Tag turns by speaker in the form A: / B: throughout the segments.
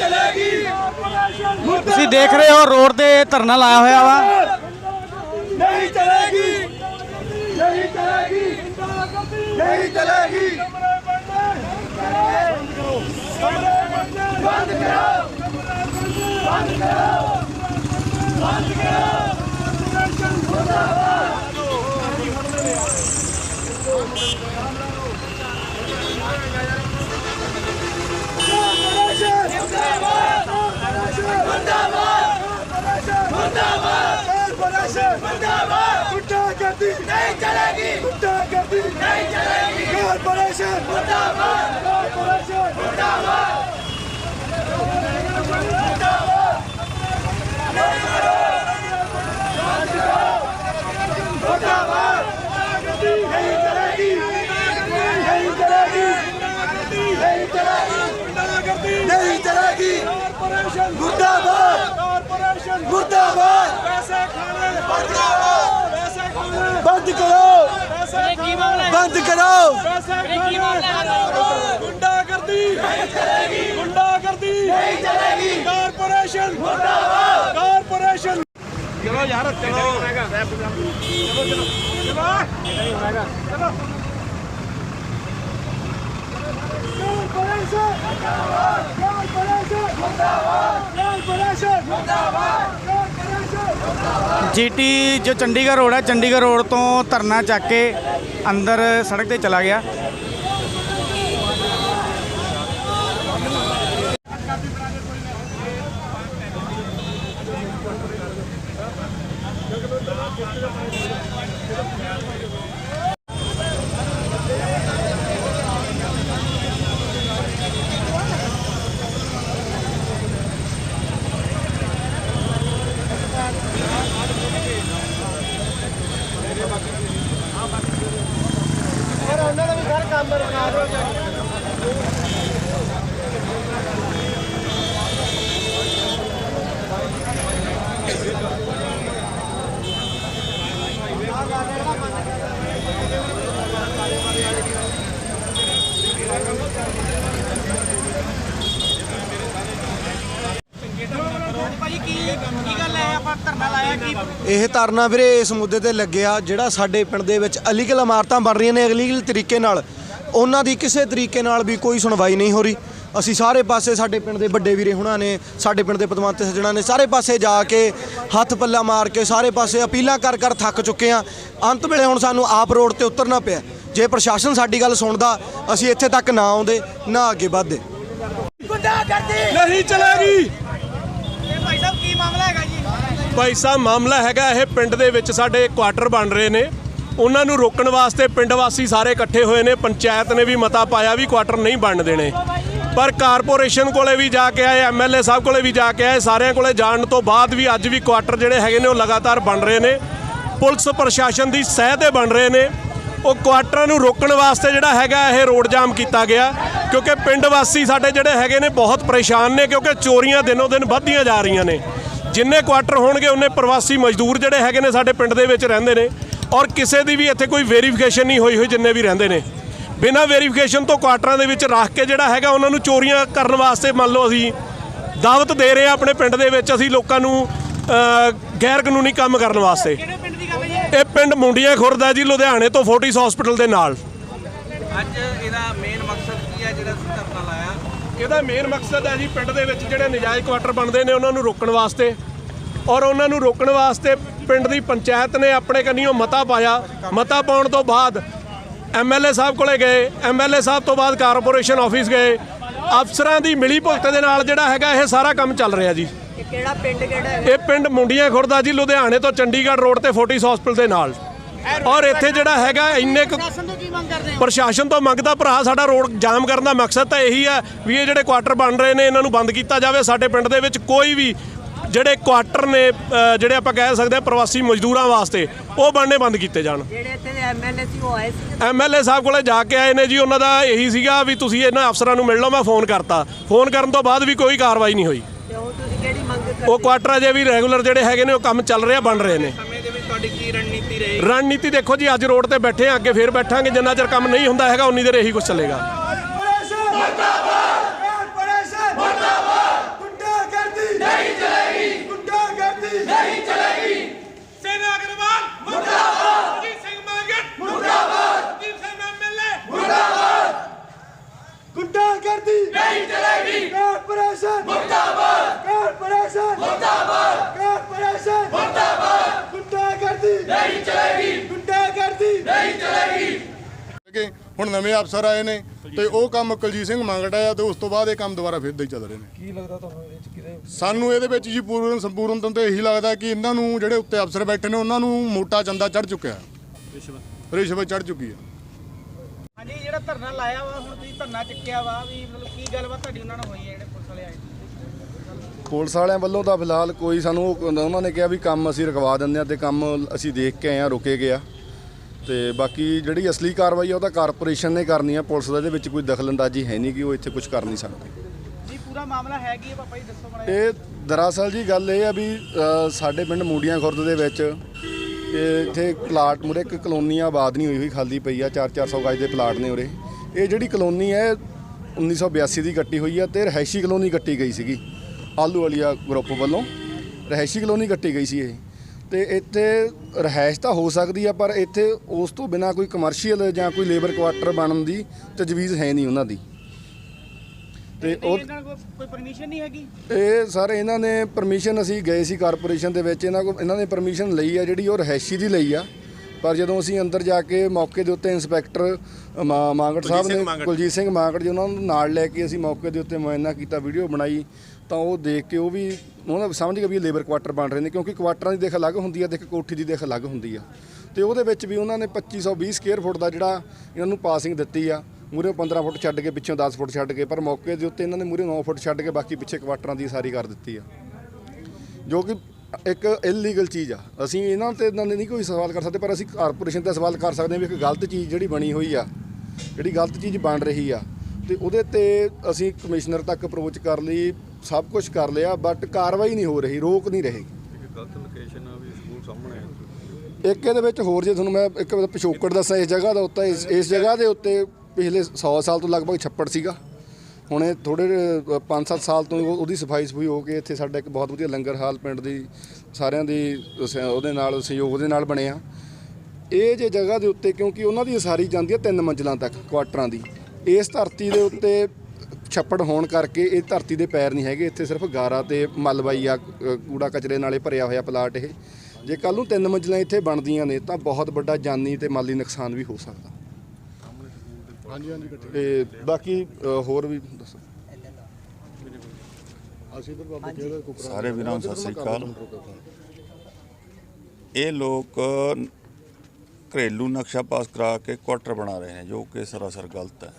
A: ਚਲੇਗੀ।
B: ਤੁਸੀਂ ਦੇਖ ਰਹੇ ਹੋ ਰੋਡ ਤੇ ਧਰਨਾ ਲਾਇਆ ਹੋਇਆ ਵਾ।
A: ਨਹੀਂ ਚਲੇਗੀ। ਨਹੀਂ ਚਲੇਗੀ। ਨਹੀਂ ਚਲੇਗੀ। ਬੰਦ ਕਰੋ। ਬੰਦ ਕਰੋ। ਬੰਦ ਨਹੀਂ ਚਲੇਗੀ ਗੁੱਟਾ ਕਰਦੀ ਨਹੀਂ ਚਲੇਗੀ ਕਾਰਪੋਰੇਸ਼ਨ ਮੁਰਦਾਬਾਦ ਕਾਰਪੋਰੇਸ਼ਨ ਮੁਰਦਾਬਾਦ ਨਹੀਂ ਚਲੇਗੀ ਨਹੀਂ ਕਾਰਪੋਰੇਸ਼ਨ ਮੁਰਦਾਬਾਦ। ਪੈਸੇ ਖਾਣੇ। ਮੁਰਦਾਬਾਦ। ਪੈਸੇ ਖਾਣੇ। ਬੰਦ ਕਰੋ। ਪੈਸੇ ਮਾਮਲਾ ਬੰਦ ਕਰੋ। ਪੈਸੇ ਕੀ ਮਾਮਲਾ ਗੁੰਡਾ ਕਰਦੀ ਨਹੀਂ ਚਲੇਗੀ। ਗੁੰਡਾ ਕਰਦੀ ਨਹੀਂ ਚਲੇਗੀ। ਕਾਰਪੋਰੇਸ਼ਨ। ਮੁਰਦਾਬਾਦ। ਕਾਰਪੋਰੇਸ਼ਨ। ਚਲੋ ਯਾਰ ਚਲੋ ਚਲੋ ਚਲੋ। ਚਲੋ। ਚਲੋ ਕਾਰਪੋਰੇਸ਼ਨ ਮੁਰਦਾਬਾਦ ਕਾਰਪੋਰੇਸ਼ਨ ਮੁਰਦਾਬਾਦ ਕਾਰਪੋਰੇਸ਼ਨ ਮੁਰਦਾਬਾਦ ਕਾਰਪੋਰੇਸ਼ਨ
B: ਜੀਟੀ ਜੋ ਚੰਡੀਗੜ੍ਹ ਰੋਡ ਹੈ, ਚੰਡੀਗੜ੍ਹ ਰੋਡ ਤੋਂ ਧਰਨਾ ਚੱਕ ਕੇ ਅੰਦਰ ਸੜਕ ਤੇ ਚਲਾ ਗਿਆ। ਭਾਜੀ ਕੀ ਕੀ ਗੱਲ ਹੈ ਆਪਾਂ ਧਰਨਾ ਲਾਇਆ ਕੀ
C: ਇਹ ਧਰਨਾ ਵੀਰੇ ਇਸ ਮੁੱਦੇ ਤੇ ਲੱਗਿਆ ਜਿਹੜਾ ਸਾਡੇ ਪਿੰਡ ਦੇ ਵਿੱਚ ਅਲੀਗਲ ਇਮਾਰਤਾਂ ਬਣ ਰਹੀਆਂ ਨੇ ਅਲੀਗਲ ਤਰੀਕੇ ਨਾਲ। ਉਹਨਾਂ ਦੀ ਕਿਸੇ ਤਰੀਕੇ ਨਾਲ ਵੀ ਕੋਈ ਸੁਣਵਾਈ ਨਹੀਂ ਹੋ ਰਹੀ। ਅਸੀਂ ਸਾਰੇ ਪਾਸੇ ਸਾਡੇ ਪਿੰਡ ਦੇ ਵੱਡੇ ਵੀਰੇ ਹੁਣਾਂ ਨੇ ਸਾਡੇ ਪਿੰਡ ਦੇ ਪਦਵੰਤ ਸੱਜਣਾ ਨੇ ਸਾਰੇ ਪਾਸੇ ਜਾ ਕੇ ਹੱਥ ਪੱਲਾ ਮਾਰ ਕੇ ਸਾਰੇ ਪਾਸੇ ਅਪੀਲਾਂ ਕਰ ਕਰ ਥੱਕ ਚੁੱਕੇ ਆ ਅੰਤ ਵੇਲੇ ਹੁਣ ਸਾਨੂੰ ਆਪ ਰੋਡ ਤੇ ਉਤਰਨਾ ਪਿਆ। ਜੇ ਪ੍ਰਸ਼ਾਸਨ ਸਾਡੀ ਗੱਲ ਸੁਣਦਾ ਅਸੀਂ ਇੱਥੇ ਤੱਕ ਨਾ ਆਉਂਦੇ ਨਾ ਅੱਗੇ ਵਧਦੇ।
A: ਗੁੰਡਾ ਕਰਦੀ
D: ਨਹੀਂ ਚਲੇਗੀ
B: ਇਹ ਭਾਈ ਸਾਹਿਬ ਕੀ ਮਾਮਲਾ ਹੈਗਾ ਜੀ
D: ਭਾਈ ਸਾਹਿਬ, ਮਾਮਲਾ ਹੈਗਾ ਇਹ ਪਿੰਡ ਦੇ ਵਿੱਚ ਸਾਡੇ ਕੁਆਟਰ ਬਣ ਰਹੇ ਨੇ। ਉਹਨਾਂ ਨੂੰ ਰੋਕਣ ਵਾਸਤੇ ਪਿੰਡ ਵਾਸੀ ਸਾਰੇ ਇਕੱਠੇ ਹੋਏ ਨੇ। ਪੰਚਾਇਤ ਨੇ ਵੀ ਮਤਾ ਪਾਇਆ ਵੀ ਕੁਆਟਰ ਨਹੀਂ ਬਣ ਦੇਣੇ। ਪਰ ਕਾਰਪੋਰੇਸ਼ਨ ਕੋਲੇ ਵੀ ਜਾ ਕੇ ਆਏ ਐਮਐਲਏ ਸਾਹਿਬ ਕੋਲੇ ਵੀ ਜਾ ਕੇ ਆਏ। ਸਾਰਿਆਂ ਕੋਲੇ ਜਾਣ ਤੋਂ ਬਾਅਦ ਵੀ ਅੱਜ ਵੀ ਕੁਆਟਰ ਜਿਹੜੇ ਹੈਗੇ ਨੇ, ਉਹ ਲਗਾਤਾਰ ਬਣ ਰਹੇ ਨੇ। ਪੁਲਿਸ ਪ੍ਰਸ਼ਾਸਨ ਦੀ ਸਹਿ ਤੇ ਬਣ ਰਹੇ ਨੇ। ਉਹ ਕੁਆਟਰਾਂ ਨੂੰ ਰੋਕਣ ਵਾਸਤੇ ਜਿਹੜਾ ਹੈਗਾ ਇਹ ਰੋਡ ਜਾਮ ਕੀਤਾ ਗਿਆ। ਕਿਉਂਕਿ ਪਿੰਡ ਵਾਸੀ ਸਾਡੇ ਜਿਹੜੇ ਹੈਗੇ ਨੇ, ਬਹੁਤ ਪਰੇਸ਼ਾਨ ਨੇ। ਕਿਉਂਕਿ ਚੋਰੀਆਂ ਦਿਨੋਂ ਦਿਨ ਵੱਧਦੀਆਂ ਜਾ ਰਹੀਆਂ ਨੇ। ਜਿੰਨੇ ਕੁਆਟਰ ਹੋਣਗੇ ਉਹਨੇ ਪ੍ਰਵਾਸੀ ਮਜ਼ਦੂਰ ਜਿਹੜੇ ਹੈਗੇ ਨੇ ਸਾਡੇ ਪਿੰਡ ਦੇ ਵਿੱਚ ਰਹਿੰਦੇ ਨੇ ਔਰ ਕਿਸੇ ਦੀ ਵੀ ਇੱਥੇ ਕੋਈ ਵੈਰੀਫਿਕੇਸ਼ਨ ਨਹੀਂ ਹੋਈ ਹੋਈ ਜਿੰਨੇ ਵੀ ਰਹਿੰਦੇ ਨੇ। ਬਿਨਾਂ ਵੈਰੀਫਿਕੇਸ਼ਨ ਤੋਂ ਕੁਆਟਰਾਂ ਦੇ ਵਿੱਚ ਰੱਖ ਕੇ ਜਿਹੜਾ ਹੈਗਾ ਉਹਨਾਂ ਨੂੰ ਚੋਰੀਆਂ ਕਰਨ ਵਾਸਤੇ ਮੰਨ ਲਓ ਅਸੀਂ ਦਾਵਤ ਦੇ ਰਹੇ ਹਾਂ ਆਪਣੇ ਪਿੰਡ ਦੇ ਵਿੱਚ ਅਸੀਂ ਲੋਕਾਂ ਨੂੰ ਗੈਰ ਕਾਨੂੰਨੀ ਕੰਮ ਕਰਨ ਵਾਸਤੇ। ਇਹ ਪਿੰਡ ਮੁੰਡੀਆਂ ਖੁਰਦ ਹੈ ਜੀ ਲੁਧਿਆਣੇ ਤੋਂ ਫੋਰਟਿਸ ਹਸਪੀਟਲ ਦੇ ਨਾਲ।
E: ਅੱਜ ਇਹਦਾ ਮੇਨ ਮਕਸਦ ਕੀ ਹੈ ਜਿਹੜਾ ਤੁਸੀਂ ਧਰਨਾ ਲਾਇਆ?
D: ਇਹਦਾ ਮੇਨ ਮਕਸਦ ਹੈ ਜੀ ਪਿੰਡ ਦੇ ਵਿੱਚ ਜਿਹੜੇ ਨਜਾਇਜ਼ ਕੁਆਟਰ ਬਣਦੇ ਨੇ ਉਹਨਾਂ ਨੂੰ ਰੋਕਣ ਵਾਸਤੇ। ਔਰ ਉਹਨਾਂ ਨੂੰ ਰੋਕਣ ਵਾਸਤੇ ਪਿੰਡ ਦੀ ਪੰਚਾਇਤ ਨੇ ਆਪਣੇ ਕੰਨੀਓ ਮਤਾ ਪਾਇਆ। ਮਤਾ ਪਾਉਣ ਤੋਂ ਬਾਅਦ ਐਮਐਲਏ ਸਾਹਿਬ ਕੋਲੇ ਗਏ। ਐਮਐਲਏ ਸਾਹਿਬ ਤੋਂ ਬਾਅਦ ਕਾਰਪੋਰੇਸ਼ਨ ਆਫਿਸ ਗਏ। ਅਫਸਰਾਂ ਦੀ ਮਿਲੀ ਭੁਗਤ ਦੇ ਨਾਲ ਜਿਹੜਾ ਹੈਗਾ ਇਹ ਸਾਰਾ ਕੰਮ ਚੱਲ ਰਿਹਾ ਜੀ।
E: ਕਿਹੜਾ ਪਿੰਡ ਕਿਹੜਾ ਹੈ?
D: ਇਹ ਪਿੰਡ ਮੁੰਡੀਆਂ ਖੁਰਦਾ ਜੀ ਲੁਧਿਆਣੇ ਤੋਂ ਚੰਡੀਗੜ੍ਹ ਰੋਡ ਤੇ ਫੋਰਟਿਸ ਹਸਪੀਟਲ ਦੇ ਨਾਲ। ਔਰ ਇੱਥੇ ਜਿਹੜਾ ਹੈਗਾ ਇੰਨੇ ਕੁ
B: ਪ੍ਰਸ਼ਾਸਨ ਤੋਂ ਕੀ ਮੰਗ ਕਰਦੇ ਹੋ?
D: ਪ੍ਰਸ਼ਾਸਨ ਤੋਂ ਮੰਗਦਾ ਭਰਾ ਸਾਡਾ ਰੋਡ ਜਾਮ ਕਰਨ ਦਾ ਮਕਸਦ ਤਾਂ ਇਹੀ ਹੈ ਵੀ ਇਹ ਜਿਹੜੇ ਕੁਆਟਰ ਬਣ ਰਹੇ ਨੇ ਇਹਨਾਂ ਨੂੰ ਬੰਦ ਕੀਤਾ ਜਾਵੇ। ਸਾਡੇ ਪਿੰਡ ਦੇ ਵਿੱਚ ਕੋਈ ਵੀ ਜਿਹੜੇ ਕੁਆਟਰ ਨੇ ਜਿਹੜੇ ਆਪਾਂ ਕਹਿ ਸਕਦੇ ਹਾਂ ਪ੍ਰਵਾਸੀ ਮਜ਼ਦੂਰਾਂ ਵਾਸਤੇ ਉਹ ਬਣਨੇ ਬੰਦ ਕੀਤੇ ਜਾਣ।
E: ਜਿਹੜੇ ਇੱਥੇ ਦੇ ਐਮਐਲਏ ਸੀ ਉਹ ਆਏ ਸੀ
D: ਐਮਐਲਏ ਸਾਹਿਬ ਕੋਲੇ ਜਾ ਕੇ ਆਏ ਨੇ ਜੀ ਉਹਨਾਂ ਦਾ ਇਹੀ ਸੀਗਾ ਵੀ ਤੁਸੀਂ ਇਹਨਾਂ ਅਫਸਰਾਂ ਨੂੰ ਮਿਲ ਲਓ ਮੈਂ ਫੋਨ ਕਰਤਾ। ਫੋਨ ਕਰਨ ਤੋਂ ਬਾਅਦ ਵੀ ਕੋਈ ਕਾਰਵਾਈ ਨਹੀਂ ਹੋਈ।
E: ਤੇ ਹੁਣ ਤੁਸੀਂ ਕਿਹੜੀ ਮੰਗ ਕਰਦੇ
D: ਉਹ ਕੁਆਟਰ ਅਜੇ ਵੀ ਰੈਗੂਲਰ ਜਿਹੜੇ ਹੈਗੇ ਨੇ ਉਹ ਕੰਮ ਚੱਲ ਰਿਹਾ ਬਣ ਰਹੇ ਨੇ।
E: ਤੁਹਾਡੀ ਕੀ ਰਣਨੀਤੀ ਰਹੇਗੀ?
D: ਰਣਨੀਤੀ ਦੇਖੋ ਜੀ ਅੱਜ ਰੋਡ ਤੇ ਬੈਠੇ ਆ ਅੱਗੇ ਫੇਰ ਬੈਠਾਂਗੇ। ਜਿੰਨਾ ਚਿਰ ਕੰਮ ਨਹੀਂ ਹੁੰਦਾ ਹੈਗਾ ਉਨੀ ਦੇਰ ਇਹੀ ਕੁਝ ਚੱਲੇਗਾ।
F: ਹੁਣ ਨਵੇਂ ਅਫਸਰ ਆਏ ਨੇ ਤੇ ਉਹ ਕੰਮ ਕੁਲਜੀਤ ਸਿੰਘ ਮੰਗੜਾ ਆ ਤੇ ਉਸ ਤੋਂ ਬਾਅਦ ਇਹ ਕੰਮ ਦੁਬਾਰਾ ਫਿਰ ਦੇ ਚੱਲ ਰਹੇ ਨੇ।
A: ਕੀ ਲੱਗਦਾ ਤੁਹਾਨੂੰ ਇਹਦੇ ਚ ਕਿਹਦੇ
F: ਸਾਨੂੰ ਇਹਦੇ ਵਿੱਚ ਜੀ ਪੂਰਨ ਸੰਪੂਰਨ ਤੌਰ ਤੇ ਇਹੀ ਲੱਗਦਾ ਕਿ ਇਹਨਾਂ ਨੂੰ ਜਿਹੜੇ ਉੱਤੇ ਅਫਸਰ ਬੈਠੇ ਨੇ ਉਹਨਾਂ ਨੂੰ ਮੋਟਾ ਚੰਦਾ ਚੜ ਚੁੱਕਿਆ। ਰਿਸ਼ਵਤ ਰਿਸ਼ਵਤ ਚੜ ਚੁੱਕੀ ਆ।
B: ਹਾਂਜੀ ਜਿਹੜਾ ਧਰਨਾ ਲਾਇਆ ਵਾ ਹੁਣ ਤੁਸੀਂ ਧਰਨਾ ਚੱਕਿਆ ਵਾ ਵੀ ਮਤਲਬ ਕੀ ਗੱਲਬਾਤ ਤੁਹਾਡੀ ਉਹਨਾਂ ਨਾਲ ਹੋਈ ਹੈ ਜਿਹੜੇ ਪੁਲਿਸ ਵਾਲੇ ਆਏ
G: ਪੁਲਿਸ ਵਾਲਿਆਂ ਵੱਲੋਂ ਤਾਂ ਫਿਲਹਾਲ ਕੋਈ ਸਾਨੂੰ ਉਹ- ਉਹਨਾਂ ਨੇ ਕਿਹਾ ਵੀ ਕੰਮ ਅਸੀਂ ਰਖਵਾ ਦਿੰਦੇ ਆ ਤੇ ਕੰਮ ਅਸੀਂ ਦੇਖ ਕੇ ਆਏ ਆ ਰੁਕੇ ਗਿਆ ਤੇ ਬਾਕੀ ਜਿਹੜੀ ਅਸਲੀ ਕਾਰਵਾਈ ਆ ਉਹ ਤਾਂ ਕਾਰਪੋਰੇਸ਼ਨ ਨੇ ਕਰਨੀ ਆ ਪੁਲਿਸ ਦਾ ਇਹਦੇ ਵਿੱਚ ਕੋਈ ਦਖਲਅੰਦਾਜ਼ੀ ਹੈ ਨਹੀਂ ਕਿ ਉਹ ਇੱਥੇ ਕੁਝ ਕਰ ਨਹੀਂ ਸਕਦੇ।
B: ਜੀ ਪੂਰਾ ਮਾਮਲਾ ਹੈ ਕੀ ਹੈ ਪਾਪਾ ਜੀ? ਦੱਸੋ ਮਾੜਾ
G: ਇਹ ਦਰਅਸਲ ਜੀ ਗੱਲ ਇਹ ਆ ਵੀ ਅ, ਸਾਡੇ ਪਿੰਡ ਮੂੜੀਆਂ ਖੁਰਦ ਦੇ ਵਿੱਚ ਇਹ ਇੱਥੇ ਪਲਾਟ ਮੁਰੇ ਇੱਕ ਕਲੋਨੀ ਆਬਾਦ ਨਹੀਂ ਹੋਈ ਹੋਈ ਖਾਲੀ ਪਈ ਆ 4-400 ਗਜ ਦੇ ਪਲਾਟ ਨੇ ਉਰੇ। ਇਹ ਜਿਹੜੀ ਕਲੋਨੀ ਹੈ 1982 ਦੀ ਕੱਟੀ ਹੋਈ ਆ ਤੇ ਰਹਿਸ਼ੀ ਕਲੋਨੀ ਕੱਟੀ ਗਈ ਸੀਗੀ ਆਲੂ ਵਾਲੀਆ ਗਰੁੱਪ ਵੱਲੋਂ। ਰਹਿਸ਼ੀ ਕਲੋਨੀ ਕੱਟੀ ਗਈ ਸੀ ਇਹ। ਤੇ ਇੱਥੇ ਰਹਿائش ਤਾਂ ਹੋ ਸਕਦੀ ਆ ਪਰ ਇੱਥੇ ਉਸ ਤੋਂ ਬਿਨਾ ਕੋਈ ਕਮਰਸ਼ੀਅਲ ਜਾਂ ਕੋਈ ਲੇਬਰ ਕੁਆਟਰ ਬਣਨ ਦੀ ਤਜਵੀਜ਼ ਹੈ ਨਹੀਂ ਉਹਨਾਂ ਦੀ। ਤੇ ਉਹ
B: ਕੋਈ ਪਰਮਿਸ਼ਨ ਨਹੀਂ ਹੈਗੀ?
G: ਇਹ ਸਰ ਇਹਨਾਂ ਨੇ ਪਰਮਿਸ਼ਨ ਅਸੀਂ ਗਏ ਸੀ ਕਾਰਪੋਰੇਸ਼ਨ ਦੇ ਵਿੱਚ ਇਹਨਾਂ ਕੋਲ ਇਹਨਾਂ ਨੇ ਪਰਮਿਸ਼ਨ ਲਈ ਆ ਜਿਹੜੀ ਉਹ ਰਹਿਸ਼ੀ ਦੀ ਲਈ ਆ। ਪਰ ਜਦੋਂ ਅਸੀਂ ਅੰਦਰ ਜਾ ਕੇ ਮੌਕੇ ਦੇ ਉੱਤੇ ਇੰਸਪੈਕਟਰ ਮਾਂਗੜ ਸਾਹਿਬ ਨੇ ਕੁਲਜੀਤ ਸਿੰਘ ਮਾਂਗੜ ਜੀ ਉਹਨਾਂ ਨੂੰ ਨਾਲ ਲੈ ਕੇ ਅਸੀਂ ਮੌਕੇ ਦੇ ਉੱਤੇ ਮੁਆਇਨਾ ਕੀਤਾ ਵੀਡੀਓ ਬਣਾਈ। ਤਾਂ ਉਹ ਦੇਖ ਕੇ ਉਹ ਵੀ ਉਹਨਾਂ ਨੂੰ ਸਮਝ ਗਿਆ ਵੀ ਇਹ ਲੇਬਰ ਕੁਆਟਰ ਬਣ ਰਹੇ ਨੇ, ਕਿਉਂਕਿ ਕੁਆਟਰਾਂ ਦੀ ਦੇਖ ਅਲੱਗ ਹੁੰਦੀ ਆ, ਦੇਖ ਕੋਠੀ ਦੀ ਦੇਖ ਅਲੱਗ ਹੁੰਦੀ ਆ। ਤੇ ਉਹਦੇ ਵਿੱਚ ਵੀ ਉਹਨਾਂ ਨੇ 2520 ਸਕੁਅਰ ਫੁੱਟ ਦਾ ਜਿਹੜਾ ਇਹਨਾਂ ਨੂੰ ਪਾਸਿੰਗ ਦਿੱਤੀ ਆ ਮੂਰੇ 15 ਫੁੱਟ ਛੱਡ ਕੇ, ਪਿੱਛੋਂ 10 ਫੁੱਟ ਛੱਡ ਕੇ, ਪਰ ਮੌਕੇ ਦੇ ਉੱਤੇ ਇਹਨਾਂ ਨੇ ਮੂਰੇ 9 ਫੁੱਟ ਛੱਡ ਕੇ ਬਾਕੀ ਪਿੱਛੇ ਕੁਆਟਰਾਂ ਦੀ ਸਾਰੀ ਕਰ ਦਿੱਤੀ ਆ। ਜੋ ਕਿ ਇੱਕ ਇਲੀਗਲ ਚੀਜ਼ ਆ। ਅਸੀਂ ਇਹਨਾਂ ਤੇ ਇਹਨਾਂ ਨੇ ਨਹੀਂ ਕੋਈ ਸਵਾਲ ਕਰ ਸਕਦੇ, ਪਰ ਅਸੀਂ ਕਾਰਪੋਰੇਸ਼ਨ ਤੇ ਸਵਾਲ ਕਰ ਸਕਦੇ ਹਾਂ ਵੀ ਇੱਕ ਗਲਤ ਚੀਜ਼ ਜਿਹੜੀ ਬਣੀ ਹੋਈ ਆ, ਜਿਹੜੀ ਗਲਤ ਚੀਜ਼ ਬਣ ਰਹੀ ਆ। ਤੇ ਉਹਦੇ ਤੇ ਅਸੀਂ ਕਮਿਸ਼ਨਰ ਤੱਕ ਅਪਰੋਚ ਕਰ ਲਈ ਸਭ ਕੁਝ ਕਰ ਲਿਆ ਬਟ ਕਾਰਵਾਈ ਨਹੀਂ ਹੋ ਰਹੀ ਰੋਕ ਨਹੀਂ ਰਹੀ।
H: ਗਲਤ ਲੋਕੇਸ਼ਨ ਆ ਵੀ ਸਕੂਲ ਸਾਹਮਣੇ
G: ਇੱਕ ਇਹਦੇ ਵਿੱਚ ਹੋਰ ਜੇ ਤੁਹਾਨੂੰ ਮੈਂ ਇੱਕ ਪਿਛੋਕੜ ਦੱਸਾਂ ਇਸ ਜਗ੍ਹਾ ਦਾ ਉੱਤੇ ਇਸ ਇਸ ਜਗ੍ਹਾ ਦੇ ਉੱਤੇ ਪਿਛਲੇ 100 ਸਾਲ ਤੋਂ ਲਗਭਗ ਛੱਪੜ ਸੀਗਾ। ਹੁਣ ਇਹ ਥੋੜੇ 5-7 ਸਾਲ ਤੋਂ ਉਹ- ਉਹਦੀ ਸਫ਼ਾਈ ਸਫੂਈ ਹੋ ਕੇ ਇੱਥੇ ਸਾਡਾ ਇੱਕ ਬਹੁਤ ਵਧੀਆ ਲੰਗਰ ਹਾਲ ਪਿੰਡ ਦੀ ਸਾਰਿਆਂ ਦੀ ਉਹਦੇ ਨਾਲ ਸਹਿਯੋਗ ਦੇ ਨਾਲ ਬਣਿਆ। ਇਹ ਜੇ ਜਗ੍ਹਾ ਦੇ ਉੱਤੇ ਕਿਉਂਕਿ ਉਹਨਾਂ ਦੀ ਉਸਾਰੀ ਜਾਂਦੀ ਹੈ ਤਿੰਨ ਮੰਜ਼ਲਾਂ ਤੱਕ ਕੁਆਟਰਾਂ ਦੀ। ਇਸ ਧਰਤੀ ਦੇ ਉੱਤੇ ਛੱਪੜ ਹੋਣ ਕਰਕੇ ਇਹ ਧਰਤੀ ਦੇ ਪੈਰ ਨਹੀਂ ਹੈਗੇ ਇੱਥੇ ਸਿਰਫ ਗਾਰਾ ਤੇ ਮਲਬਾਈ ਆ ਕੂੜਾ ਕਚਰੇ ਨਾਲੇ ਭਰਿਆ ਹੋਇਆ ਪਲਾਟ ਇਹ। ਜੇ ਕੱਲ ਨੂੰ ਤਿੰਨ ਮੰਜ਼ਲਾਂ ਇੱਥੇ ਬਣਦੀਆਂ ਨੇ ਤਾਂ ਬਹੁਤ ਵੱਡਾ ਜਾਨੀ ਤੇ ਮਾਲੀ ਨੁਕਸਾਨ ਵੀ ਹੋ ਸਕਦਾ।
F: ਹਾਂਜੀ ਹਾਂਜੀ
G: ਤੇ ਬਾਕੀ ਹੋਰ ਵੀ ਦੱਸੋ।
F: ਅਸੀਂ ਤਾਂ ਬਾਬਾ ਕਿਹੜਾ ਕੁਕਰਾ
I: ਸਾਰੇ ਵੀਰਾਂ ਨੂੰ ਸਤਿ ਸ੍ਰੀ ਅਕਾਲ। ਇਹ ਲੋਕ ਘਰੇਲੂ ਨਕਸ਼ਾ ਪਾਸ ਕਰਾ ਕੇ ਕੁਆਟਰ ਬਣਾ ਰਹੇ ਨੇ ਜੋ ਕਿ ਸਰਾਸਰ ਗਲਤ ਹੈ।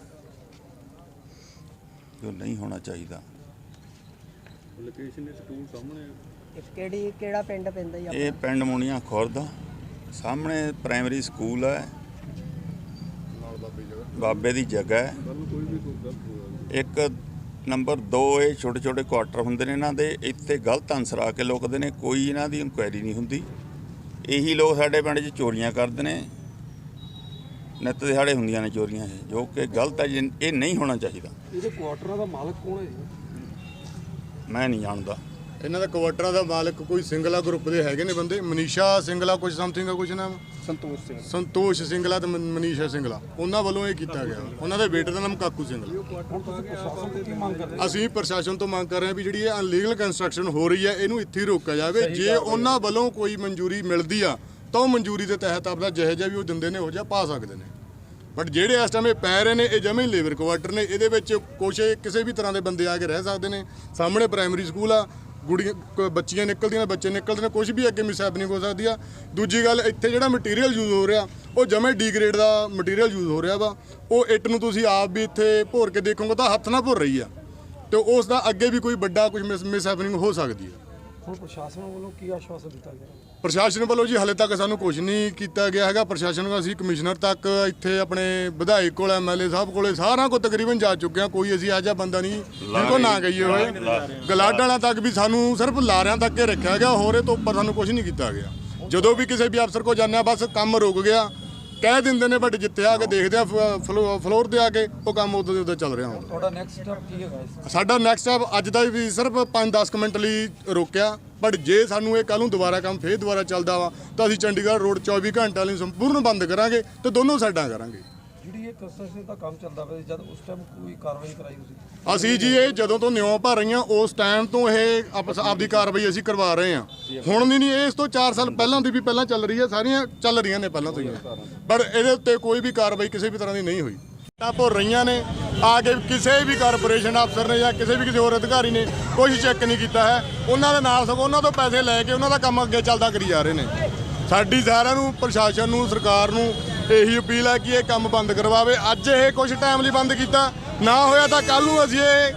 I: ਜੋ ਨਹੀਂ ਹੋਣਾ ਚਾਹੀਦਾ।
H: ਲੋਕੇਸ਼ਨ ਇਸ ਸਕੂਲ ਸਾਹਮਣੇ ਆ।
J: ਕਿਹੜੀ ਕਿਹੜਾ ਪਿੰਡ ਪੈਂਦਾ ਜੀ
I: ਇਹ ਪਿੰਡ ਮੁਣੀਆਂ ਖੁਰਦ ਸਾਹਮਣੇ ਪ੍ਰਾਇਮਰੀ ਸਕੂਲ ਹੈ ਬਾਬੇ ਦੀ ਜਗ੍ਹਾ। ਹੈ। ਇੱਕ ਨੰਬਰ 2 ਇਹ ਛੋਟੇ ਛੋਟੇ ਕੁਆਟਰ ਹੁੰਦੇ ਨੇ ਇਹਨਾਂ ਦੇ। ਇੱਥੇ ਗਲਤ ਅਨਸਰ ਆ ਕੇ ਲੋਕਦੇ ਨੇ। ਕੋਈ ਇਹਨਾਂ ਦੀ ਇਨਕੁਆਇਰੀ ਨਹੀਂ ਹੁੰਦੀ। ਇਹੀ ਲੋਕ ਸਾਡੇ ਪਿੰਡ 'ਚ ਚੋਰੀਆਂ ਕਰਦੇ ਨੇ। ਨਿੱਤ ਦਿਹਾੜੇ ਹੁੰਦੀਆਂ ਨੇ ਚੋਰੀਆਂ ਇਹ ਜੋ ਕਿ ਗਲਤ ਹੈ ਜੀ, ਇਹ ਨਹੀਂ ਹੋਣਾ ਚਾਹੀਦਾ।
H: ਇਹਦੇ ਕੁਆਟਰਾਂ ਦਾ ਮਾਲਕ ਕੌਣ ਹੈ ਜੀ?
I: ਮੈਂ ਨਹੀਂ ਜਾਣਦਾ।
F: ਇਹਨਾਂ ਦਾ ਕੁਆਟਰਾਂ ਦਾ ਮਾਲਕ ਕੋਈ ਸਿੰਗਲਾ ਗਰੁੱਪ ਦੇ ਹੈਗੇ ਨੇ ਬੰਦੇ? ਮਨੀਸ਼ਾ ਸਿੰਗਲਾ ਕੁਝ ਸਮਥਿੰਗ ਆ ਕੁਝ ਨਾਮ?
G: ਸੰਤੋਸ਼ ਸਿੰਘ
F: ਸੰਤੋਸ਼ ਸਿੰਗਲਾ ਤੇ ਮਨ- ਮਨੀਸ਼ਾ ਸਿੰਗਲਾ। ਉਹਨਾਂ ਵੱਲੋਂ ਇਹ ਕੀਤਾ ਗਿਆ। ਉਹਨਾਂ ਦੇ ਬੇਟੇ ਦਾ ਨਾਮ ਕਾਕੂ ਸਿੰਗਲਾ।
H: ਹੁਣ ਤੁਸੀਂ ਪ੍ਰਸ਼ਾਸਨ ਤੋਂ ਕੀ ਮੰਗ ਕਰਦੇ
F: ਅਸੀਂ ਪ੍ਰਸ਼ਾਸਨ ਤੋਂ ਮੰਗ ਕਰ ਰਹੇ ਹਾਂ ਵੀ ਜਿਹੜੀ ਇਹ ਅਨਲੀਗਲ ਕੰਸਟਰਕਸ਼ਨ ਹੋ ਰਹੀ ਹੈ ਇਹਨੂੰ ਇੱਥੇ ਹੀ ਰੋਕਿਆ ਜਾਵੇ। ਜੇ ਉਹਨਾਂ ਵੱਲੋਂ ਕੋਈ ਮਨਜ਼ੂਰੀ ਮਿਲਦੀ ਆ ਤਾਂ ਉਹ ਮਨਜ਼ੂਰੀ ਦੇ ਤਹਿਤ ਆਪਦਾ ਜਿਹੋ ਜਿਹਾ ਵੀ ਉਹ ਦਿੰਦੇ ਨੇ, ਉਹ ਜਿਹਾ ਪਾ ਸਕਦੇ ਨੇ। ਬਟ ਜਿਹੜੇ ਇਸ ਟਾਈਮ ਇਹ ਪੈ ਰਹੇ ਨੇ, ਇਹ ਜਮੇ ਲੇਬਰ ਕੁਆਟਰ ਨੇ, ਇਹਦੇ ਵਿੱਚ ਕੁਛ ਕਿਸੇ ਵੀ ਤਰ੍ਹਾਂ ਦੇ ਬੰਦੇ ਆ ਕੇ ਰਹਿ ਸਕਦੇ ਨੇ। ਸਾਹਮਣੇ ਪ੍ਰਾਇਮਰੀ ਸਕੂਲ ਆ, ਗੁੜੀਆਂ, ਕ- ਬੱਚੀਆਂ ਨਿਕਲਦੀਆਂ, ਬੱਚੇ ਨਿਕਲਦੇ ਨੇ ਕੁਝ ਵੀ ਅੱਗੇ ਮਿਸਹੈਪਨਿੰਗ ਹੋ ਸਕਦੀ ਆ। ਦੂਜੀ ਗੱਲ, ਇੱਥੇ ਜਿਹੜਾ ਮਟੀਰੀਅਲ ਯੂਜ਼ ਹੋ ਰਿਹਾ, ਉਹ ਜਮੇ ਡੀ ਗ੍ਰੇਡ ਦਾ ਮਟੀਰੀਅਲ ਯੂਜ਼ ਹੋ ਰਿਹਾ ਵਾ। ਉਹ ਇੱਟ ਨੂੰ ਤੁਸੀਂ ਆਪ ਵੀ ਇੱਥੇ ਭੋਰ ਕੇ ਦੇਖੋਗੇ ਤਾਂ ਹੱਥ ਨਾਲ ਭੁਰ ਰਹੀ ਆ। ਤੇ ਉਸ ਦਾ ਅੱਗੇ ਵੀ ਕੋਈ ਵੱਡਾ ਕੁਝ ਮਿਸਹੈਪਨਿੰਗ ਹੋ ਸਕਦੀ ਹੈ
H: ਹੁਣ ਪ੍ਰਸ਼ਾਸਨ ਵੱਲੋਂ ਕੀ ਆਸ਼ਵਾਸਨ ਦਿੱਤਾ ਗਿਆ?
F: ਪ੍ਰਸ਼ਾਸਨ ਵੱਲੋਂ ਜੀ ਹਲੇ ਤੱਕ ਸਾਨੂੰ ਕੁਝ ਨਹੀਂ ਕੀਤਾ ਗਿਆ ਹੈਗਾ। ਪ੍ਰਸ਼ਾਸਨ ਨੂੰ ਅਸੀਂ ਕਮਿਸ਼ਨਰ ਤੱਕ ਇੱਥੇ ਆਪਣੇ ਵਿਧਾਇਕ ਕੋਲ ਐਮਐਲਏ ਸਾਹਿਬ ਕੋਲੇ ਸਾਰਿਆਂ ਕੋ ਤਕਰੀਬਨ ਜਾ ਚੁੱਕੇ ਹਾਂ। ਕੋਈ ਅਸੀਂ ਇਹੋ ਜਿਹਾ ਬੰਦਾ ਨਹੀਂ ਜਿਹਦੇ ਨਾ ਗਈਏ ਹੋਏ। ਗਲਾਡਾਂ ਤੱਕ ਵੀ ਸਾਨੂੰ ਸਿਰਫ ਲਾਰਿਆਂ ਤੱਕ ਹੀ ਰੱਖਿਆ ਗਿਆ। ਹੋਰ ਇਹ ਤੋਂ ਉੱਪਰ ਸਾਨੂੰ ਕੁਝ ਨਹੀਂ ਕੀਤਾ ਗਿਆ। ਜਦੋਂ ਵੀ ਕਿਸੇ ਵੀ ਅਫਸਰ ਕੋ ਜਾਂਦੇ ਹਾਂ, ਬਸ ਕੰਮ ਰੁਕ ਗਿਆ। ਕਹਿ ਦਿੰਦੇ ਨੇ ਬਟ ਜਿੱਥੇ ਆ ਕੇ ਦੇਖਦੇ ਆ ਫਲੋਰ ਤੇ ਆ ਕੇ ਉਹ ਕੰਮ ਉਦੋਂ ਦੇ ਉਦੋਂ ਚੱਲ ਰਿਹਾ ਹੁਣ।
H: ਤੁਹਾਡਾ ਨੈਕਸਟ ਸਟੈਪ ਕੀ ਹੈਗਾ ਇਸ?
F: ਸਾਡਾ ਨੈਕਸਟ ਸਟੈਪ ਅੱਜ ਦਾ ਵੀ ਸਿਰਫ 5-10 ਮਿੰਟ ਲਈ ਰੋਕਿਆ ਬਟ ਜੇ ਸਾਨੂੰ ਇਹ ਕੱਲ ਨੂੰ ਦੁਬਾਰਾ ਕੰਮ ਫੇਰ ਦੁਬਾਰਾ ਚੱਲਦਾ ਵਾ ਤਾਂ ਅਸੀਂ ਚੰਡੀਗੜ੍ਹ ਰੋਡ 24 ਘੰਟਿਆਂ ਲਈ ਸੰਪੂਰਨ ਬੰਦ ਕਰਾਂਗੇ ਤੇ ਦੋਨੋਂ ਸਾਈਡਾਂ ਕਰਾਂਗੇ।
H: ਜਿਹੜੀ ਇਹ ਕੰਸਟਰਕਸ਼ਨ ਦਾ ਕੰਮ ਚੱਲਦਾ ਪਿਆ ਸੀ, ਜਦ ਉਸ ਟਾਈਮ ਕੋਈ ਕਾਰਵਾਈ ਕਰਾਈ ਤੁਸੀਂ?
F: ਅਸੀਂ ਜੀ ਇਹ ਜਦੋਂ ਤੋਂ ਨਿਉ ਭਰ ਰਹੀਆਂ, ਉਸ ਟਾਈਮ ਤੋਂ ਇਹ ਆਪਸ ਆਪਦੀ ਕਾਰਵਾਈ ਅਸੀਂ ਕਰਵਾ ਰਹੇ ਹਾਂ। ਹੁਣ ਦੀ ਨਹੀਂ ਇਹ ਇਸ ਤੋਂ 4 ਸਾਲ ਪਹਿਲਾਂ ਦੀ ਵੀ ਪਹਿਲਾਂ ਚੱਲ ਰਹੀ ਹੈ, ਸਾਰੀਆਂ ਚੱਲ ਰਹੀਆਂ ਨੇ ਪਹਿਲਾਂ ਤੋਂ ਹੀ। ਪਰ ਇਹਦੇ ਉੱਤੇ ਕੋਈ ਵੀ ਕਾਰਵਾਈ ਕਿਸੇ ਵੀ ਤਰ੍ਹਾਂ ਦੀ ਨਹੀਂ ਹੋਈ। ਤਾਂ ਭੁਰ ਰਹੀਆਂ ਨੇ ਆ ਕੇ ਕਿਸੇ ਵੀ ਕਾਰਪੋਰੇਸ਼ਨ ਅਫਸਰ ਨੇ ਜਾਂ ਕਿਸੇ ਵੀ ਕਿਸੇ ਹੋਰ ਅਧਿਕਾਰੀ ਨੇ ਕੁਝ ਚੈੱਕ ਨਹੀਂ ਕੀਤਾ ਹੈ। ਉਹਨਾਂ ਦੇ ਨਾਲ ਸਗੋਂ ਉਹਨਾਂ ਤੋਂ ਪੈਸੇ ਲੈ ਕੇ ਉਹਨਾਂ ਦਾ ਕੰਮ ਅੱਗੇ ਚੱਲਦਾ ਕਰੀ ਜਾ ਰਹੇ ਨੇ। ਸਾਡੀ ਸਾਰਿਆਂ ਨੂੰ, ਪ੍ਰਸ਼ਾਸਨ ਨੂੰ, ਸਰਕਾਰ ਨੂੰ ਇਹੀ ਅਪੀਲ ਹੈ ਕਿ ਇਹ ਕੰਮ ਬੰਦ ਕਰਵਾਵੇ। ਅੱਜ ਇਹ ਕੁਝ ਟਾਈਮ ਲਈ ਬੰਦ ਕੀਤਾ ਨਾ ਹੋਇਆ ਤਾਂ ਕੱਲ ਨੂੰ ਅਸੀਂ ਇਹ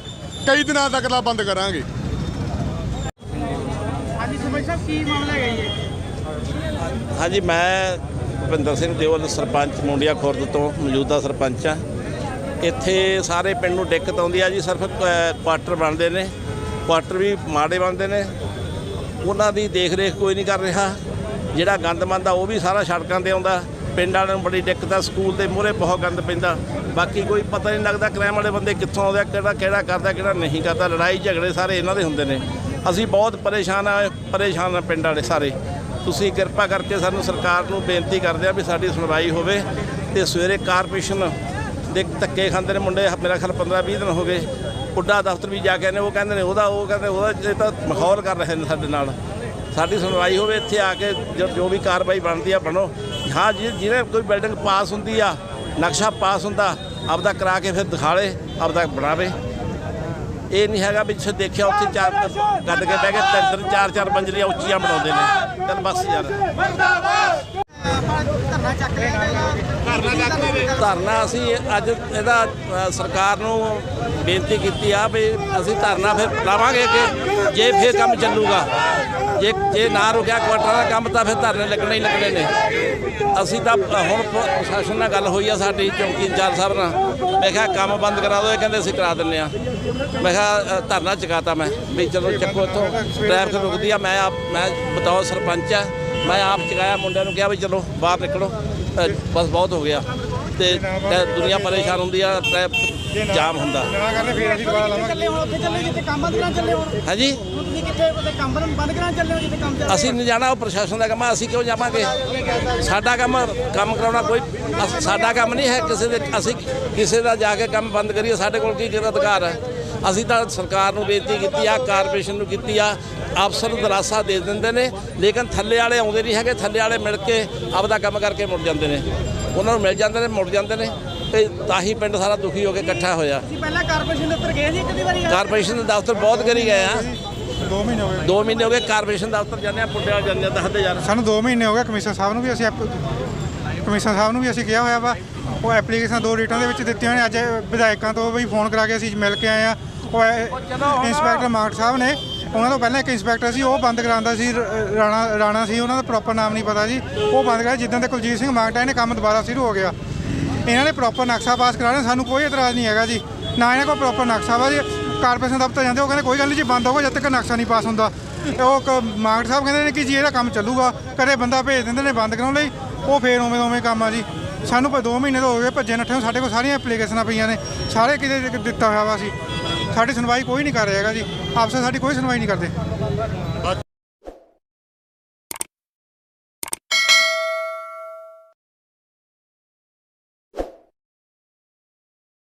F: ਕਈ ਦਿਨਾਂ ਤੱਕ ਦਾ ਬੰਦ ਕਰਾਂਗੇ।
B: ਹਾਂਜੀ ਸੁਮੇਸ਼ ਸਾਹਿਬ ਕੀ ਮਾਮਲਾ ਜੀ? ਇਹ?
K: ਹਾਂਜੀ ਮੈਂ ਭੁਪਿੰਦਰ ਸਿੰਘ ਦਿਓਲ ਸਰਪੰਚ ਮੁੰਡਿਆ ਖੁਰਦ ਤੋਂ ਮੌਜੂਦਾ ਸਰਪੰਚ ਆ ਇੱਥੇ ਸਾਰੇ ਪਿੰਡ ਨੂੰ ਦਿੱਕਤ ਆਉਂਦੀ ਆ ਜੀ ਸਿਰਫ ਕੁਆਟਰ ਬਣਦੇ ਨੇ। ਕੁਆਟਰ ਵੀ ਮਾੜੇ ਬਣਦੇ ਨੇ। ਉਹਨਾਂ ਦੀ ਦੇਖ ਰੇਖ ਕੋਈ ਨਹੀਂ ਕਰ ਰਿਹਾ। ਜਿਹੜਾ ਗੰਦ ਮੰਦ ਆ ਉਹ ਵੀ ਸਾਰਾ ਸੜਕਾਂ ਤੇ ਆਉਂਦਾ। ਪਿੰਡ ਵਾਲਿਆਂ ਨੂੰ ਬੜੀ ਦਿੱਕਤ ਆ ਸਕੂਲ ਦੇ ਮੂਹਰੇ ਬਹੁਤ ਗੰਦ ਪੈਂਦਾ। ਬਾਕੀ ਕੋਈ ਪਤਾ ਨਹੀਂ ਲੱਗਦਾ ਕ੍ਰਾਈਮ ਵਾਲੇ ਬੰਦੇ ਕਿੱਥੋਂ ਆਉਂਦੇ ਆ, ਕਿਹੜਾ ਕਿਹੜਾ ਕਰਦਾ ਕਿਹੜਾ ਨਹੀਂ ਕਰਦਾ। ਲੜਾਈ ਝਗੜੇ ਸਾਰੇ ਇਹਨਾਂ ਦੇ ਹੁੰਦੇ ਨੇ। ਅਸੀਂ ਬਹੁਤ ਪਰੇਸ਼ਾਨ ਆ ਪਰੇਸ਼ਾਨ ਆ ਪਿੰਡ ਵਾਲੇ ਸਾਰੇ। ਤੁਸੀਂ ਕਿਰਪਾ ਕਰਕੇ ਸਾਨੂੰ ਸਰਕਾਰ ਨੂੰ ਬੇਨਤੀ ਕਰਦੇ ਆ ਵੀ ਸਾਡੀ ਸੁਣਵਾਈ ਹੋਵੇ ਤੇ ਸਵੇਰੇ ਕਾਰਪੋਰੇਸ਼ਨ ਦੇ ਧੱਕੇ ਖਾਂਦੇ ਨੇ ਮੁੰਡੇ ਮੇਰਾ ਖਿਆਲ 15 20 ਦਿਨ ਹੋ ਗਏ। ਉੱਡਾ ਦਫ਼ਤਰ ਵੀ ਜਾ ਕੇ ਨੇ ਉਹ ਕਹਿੰਦੇ ਨੇ ਉਹਦਾ ਉਹ ਕਹਿੰਦੇ ਉਹਦਾ ਇਹ ਤਾਂ ਮਖੌਲ ਕਰ ਰਹੇ ਨੇ ਸਾਡੇ ਨਾਲ। ਸਾਡੀ ਸੁਣਵਾਈ ਹੋਵੇ, ਇੱਥੇ ਆ ਕੇ ਜੋ ਜੋ ਵੀ ਕਾਰਵਾਈ ਬਣਦੀ ਆ, ਬਣੋ। ਹਾਂ, ਜਿ- ਜਿਹਨੇ ਕੋਈ ਬਿਲਡਿੰਗ ਪਾਸ ਹੁੰਦੀ ਆ, ਨਕਸ਼ਾ ਪਾਸ ਹੁੰਦਾ, ਆਪਦਾ ਕਰਾ ਕੇ ਫਿਰ ਦਿਖਾਲੇ ਆਪਦਾ ਬਣਾਵੇ। ਇਹ ਨਹੀਂ ਹੈਗਾ ਵੀ ਜਿੱਥੇ ਦੇਖਿਆ, ਉੱਥੇ ਚਾਰ ਗੱਡ ਕੇ ਬਹਿ ਕੇ ਤਿੰਨ ਤਿੰਨ, ਚਾਰ ਚਾਰ ਮੰਜ਼ਲੀਆਂ ਉੱਚੀਆਂ ਬਣਾਉਂਦੇ ਨੇ। ਚੱਲ ਬਸ ਯਾਰ।
B: ਧਰਨਾ ਚੱਕ ਲਿਆ
K: ਧਰਨਾ ਅਸੀਂ ਅੱਜ ਇਹਦਾ ਅ, ਸਰਕਾਰ ਨੂੰ ਬੇਨਤੀ ਕੀਤੀ ਆ ਵੀ ਅਸੀਂ ਧਰਨਾ ਫਿਰ ਲਾਵਾਂਗੇ ਕਿ ਜੇ ਫਿਰ ਕੰਮ ਚੱਲੂਗਾ ਜੇ ਜੇ ਨਾ ਰੁਕਿਆ ਕੁਆਟਰਾਂ ਦਾ ਕੰਮ ਤਾਂ ਫਿਰ ਧਰਨੇ ਲੱਗਣੇ ਹੀ ਲੱਗਣੇ ਨੇ। ਅਸੀਂ ਤਾਂ ਅ, ਹੁਣ ਪ- ਪ੍ਰਸ਼ਾਸਨ ਨਾਲ ਗੱਲ ਹੋਈ ਆ ਸਾਡੀ ਚੌਂਕੀ ਇੰਚਾਰਜ ਸਾਹਿਬ ਨਾਲ। ਮੈਂ ਕਿਹਾ ਕੰਮ ਬੰਦ ਕਰਾ ਦਿਓ ਇਹ ਕਹਿੰਦੇ ਅਸੀਂ ਕਰਾ ਦਿੰਨੇ ਆ। ਮੈਂ ਕਿਹਾ ਅ, ਧਰਨਾ ਚੁਕਾਤਾ ਮੈਂ ਵੀ ਚਲੋ ਚੱਕੋ ਇੱਥੋਂ। ਟ੍ਰੈਫਿਕ ਰੁਕਦੀ ਆ ਮੈਂ ਆਪ ਮੈਂ ਬਤੌਰ ਸਰਪੰਚ ਆ। ਮੈਂ ਆਪ ਚੁਕਾਇਆ ਮੁੰਡਿਆਂ ਨੂੰ ਕਿਹਾ ਵੀ ਚਲੋ ਬਾਹਰ ਨਿਕਲੋ। ਅ, ਬਸ ਬਹੁਤ ਹੋ ਗਿਆ। ਤੇ ਤੇ ਦੁਨੀਆ ਪਰੇਸ਼ਾਨ ਹੁੰਦੀ ਆ ਟ੍ਰੈਫਿਕ ਜਾਮ ਹੁੰਦਾ।
B: ਚੱਲੇ ਹੁਣ ਉੱਥੇ ਚੱਲੇ ਜਿੱਥੇ ਕੰਮ ਬੰਦ ਕਰਾਂ ਚੱਲੇ ਹੁਣ
K: ਹਾਂਜੀ?
B: ਤੁਸੀਂ ਕਿੱਥੇ ਉੱਥੇ ਕੰਮ ਬੰਦ ਬੰਦ ਕਰਾਂ ਚੱਲੇ ਹੋ ਜਿੱਥੇ ਕੰਮ ਚੱਲ
K: ਅਸੀਂ ਨਹੀਂ ਜਾਣਾ ਉਹ ਪ੍ਰਸ਼ਾਸਨ ਦਾ ਕੰਮ ਆ ਅਸੀਂ ਕਿਉਂ ਜਾਵਾਂਗੇ? ਸਾਡਾ ਕੰਮ ਕੰਮ ਕਰਾਉਣਾ ਕੋਈ ਅਸ- ਸਾਡਾ ਕੰਮ ਨਹੀਂ ਹੈ ਕਿਸੇ ਦੇ ਅਸੀਂ ਕਿਸੇ ਦਾ ਜਾ ਕੇ ਕੰਮ ਬੰਦ ਕਰੀਏ ਸਾਡੇ ਕੋਲ ਕੀ ਅਧਿਕਾਰ ਹੈ? ਅਸੀਂ ਤਾਂ ਸਰਕਾਰ ਨੂੰ ਬੇਨਤੀ ਕੀਤੀ ਆ ਕਾਰਪੋਰੇਸ਼ਨ ਨੂੰ ਕੀਤੀ ਆ ਅਫਸਰ ਦਰਾਸਾ ਦੇ ਦਿੰਦੇ ਨੇ ਲੇਕਿਨ ਥੱਲੇ ਵਾਲੇ ਆਉਂਦੇ ਨਹੀਂ ਹੈਗੇ ਥੱਲੇ ਵਾਲੇ ਮਿਲ ਕੇ ਆਪਦਾ ਕੰਮ ਕਰਕੇ ਮੁੜ ਜਾਂਦੇ ਨੇ। ਉਹਨਾਂ ਨੂੰ ਮਿਲ ਜਾਂਦੇ ਨੇ ਮੁੜ ਜਾਂਦੇ ਨੇ ਤੇ ਤਾਂ ਹੀ ਪਿੰਡ ਸਾਰਾ ਦੁਖੀ ਹੋ ਕੇ ਇਕੱਠਾ ਹੋਇਆ।
B: ਤੁਸੀਂ ਪਹਿਲਾਂ ਕਾਰਪੋਰੇਸ਼ਨ ਦੇ ਉੱਤਰ ਗਏ ਸੀ ਕਦੀ ਵਾਰੀ?
K: ਕਾਰਪੋਰੇਸ਼ਨ ਦੇ ਦਫ਼ਤਰ ਬਹੁਤ ਕਰੀ ਗਏ ਆ। 2 ਮਹੀਨੇ ਹੋ ਗਏ। 2 ਮਹੀਨੇ ਹੋ ਗਏ ਕਾਰਪੋਰੇਸ਼ਨ ਦਫ਼ਤਰ ਜਾਂਦੇ ਆ ਪੁੱਡਿਆ ਜਾਂਦੇ ਆ ਦੱਸਦੇ ਯਾਰ
L: ਸਾਨੂੰ 2 ਮਹੀਨੇ ਹੋ ਗਏ ਕਮਿਸ਼ਨਰ ਸਾਹਿਬ ਨੂੰ ਵੀ ਅਸੀਂ ਐਪ- ਕਮਿਸ਼ਨਰ ਸਾਹਿਬ ਨੂੰ ਵੀ ਅਸੀਂ ਕਿਹਾ ਹੋਇਆ ਵਾ ਉਹ ਐਪਲੀਕੇਸ਼ਨ ਦੋ ਰੀਟਾਂ ਦੇ ਵਿੱਚ ਦਿੱਤੀਆਂ ਨੇ ਅੱਜ ਵਿਧਾਇਕਾਂ ਤੋਂ ਵੀ ਫੋਨ ਕਰਾ ਕੇ ਅਸੀਂ ਮਿਲ ਕੇ ਆਏ ਆ। ਇੰਸਪੈਕਟਰ ਮਾਰਟ ਸਾਹਿਬ ਨੇ, ਉਹਨਾਂ ਤੋਂ ਪਹਿਲਾਂ ਇੱਕ ਇੰਸਪੈਕਟਰ ਸੀ, ਉਹ ਬੰਦ ਕਰਾਉਂਦਾ ਸੀ ਰਾਣਾ ਰਾਣਾ ਸੀ, ਉਹਨਾਂ ਦਾ ਪ੍ਰੋਪਰ ਨਾਮ ਨਹੀਂ ਪਤਾ ਜੀ। ਉਹ ਬੰਦ ਕਰਾਇਆ ਜਿੱਦਾਂ ਤੇ ਕੁਲਜੀਤ ਸਿੰਘ ਮਾਰਟ ਆਏ ਨੇ, ਕੰਮ ਦੁਬਾਰਾ ਸ਼ੁਰੂ ਹੋ ਗਿਆ। ਇਹਨਾਂ ਨੇ ਪ੍ਰੋਪਰ ਨਕਸ਼ਾ ਪਾਸ ਕਰਾ ਲਿਆ, ਸਾਨੂੰ ਕੋਈ ਇਤਰਾਜ਼ ਨਹੀਂ ਹੈਗਾ ਜੀ। ਨਾ ਇਹਨਾਂ ਕੋਲ ਪ੍ਰੋਪਰ ਨਕਸ਼ਾ ਵਾ ਜੀ। ਕਾਰਪੋਰੇਸ਼ਨ ਦਫ਼ਤਰ ਜਾਂਦੇ ਉਹ ਕਹਿੰਦੇ ਕੋਈ ਗੱਲ ਨਹੀਂ, ਜੀ ਬੰਦ ਹੋਊਗਾ ਜਦ ਤੱਕ ਨਕਸ਼ਾ ਨਹੀਂ ਪਾਸ ਹੁੰਦਾ। ਤੇ ਉਹ ਕ- ਮਾਰਟ ਸਾਹਿਬ ਕਹਿੰਦੇ ਨੇ ਕਿ ਜੀ ਇਹਦਾ ਕੰਮ ਚੱਲੂਗਾ ਕਦੇ ਬੰਦਾ ਭੇਜ ਦਿੰਦੇ ਨੇ ਬੰਦ ਕਰਾਉਣ ਲਈ, ਉਹ ਫੇਰ ਉਵੇਂ ਦਾ ਉਵੇਂ ਕੰਮ ਆ ਜੀ। ਸਾਨੂੰ ਪਰ 2 ਮਹੀਨੇ ਤੋਂ ਹੋ ਗਏ ਭੱਜੇ ਨੱਠੇ ਨੂੰ, ਸਾਡੇ ਕੋਲ ਸਾਰੀਆਂ ਐਪਲੀਕੇਸ਼ਨਾਂ ਪਈਆਂ ਨੇ, ਸਾਰੇ ਕਿਤੇ ਦਿੱਤਾ ਹੋਇਆ ਵਾ ਸੀ। ਸਾਡੀ ਸੁਣਵਾਈ ਕੋਈ ਨਹੀਂ ਕਰ ਰਿਹਾ ਹੈਗਾ ਜੀ। ਅਫਸਰ ਸਾਡੀ ਕੋਈ ਸੁਣਵਾਈ ਨਹੀਂ ਕਰਦੇ।